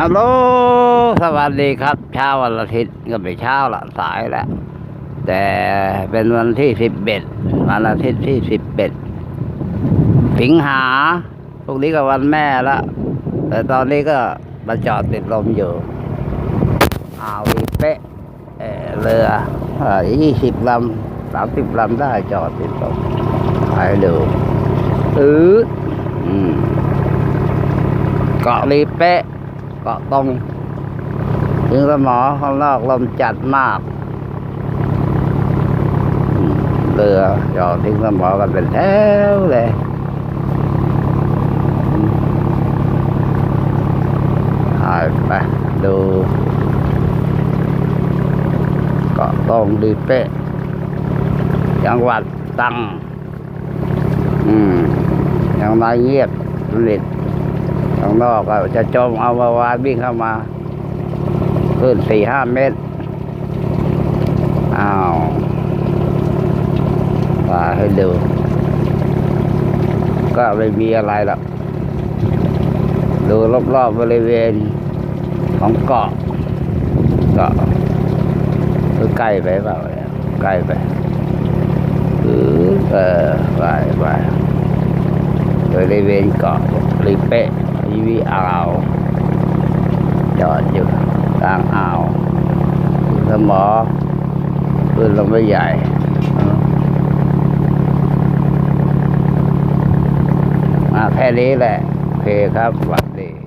ฮัลโหลสวัสดีครับ เช้าวันอาทิตย์ก็ไปเช้าละสายแล้วแต่เป็นวันที่สิบเอ็ดวันอาทิตย์ที่สิบเอ็ดสิงหาพวกนี้ก็วันแม่ละแต่ตอนนี้ก็มาจอดติดลมอยู่อ่าวอีเป๊ะเอ่อเรือยี่สิบลำสามสิบลำได้จอดติดลมไปดูอืดอืมเกาะลีเป๊ะ เกาะตรงถึงสมอข้างนอกลมจัดมากเรือจอดถึงสมอกันเป็นแถวเลยอืมเอาไปดู เกาะตรงลีเป๊ะ จังหวัดตัง อืมยังไม่เงียบสนิท ข้างนอกก็จะจมเอามาวานวิ่งเข้ามา ขึ้นสี่ห้าเมตร อ้าวว่าให้ดู ก็ไม่มีอะไรหรอก ดูรอบๆบริเวณของเกาะเกาะคือใกล้ไปเปล่าใกล้ไปคือเออไปไปบริเวณเกาะริเปะ ยีวีอ่าวจอดอยู่กลางอ่าวสมอขึ้นลงไม่ใหญ่มาแค่นี้แหละ โอเคครับหวัดดี